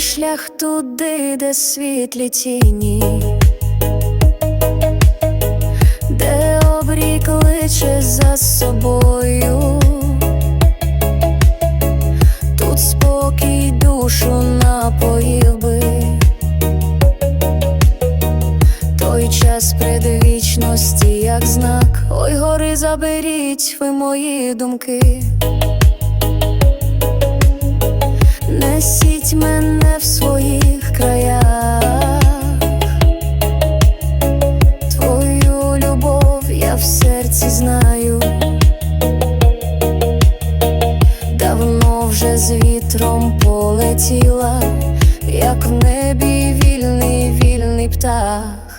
шлях туди, де світлі тіні, де обрій кличе за собою, тут спокій душу напоїв би. Той час предвічності, як знак, ой, гори заберіть ви мої думки. Серці знаю, давно вже з вітром полетіла, як в небі вільний, вільний птах.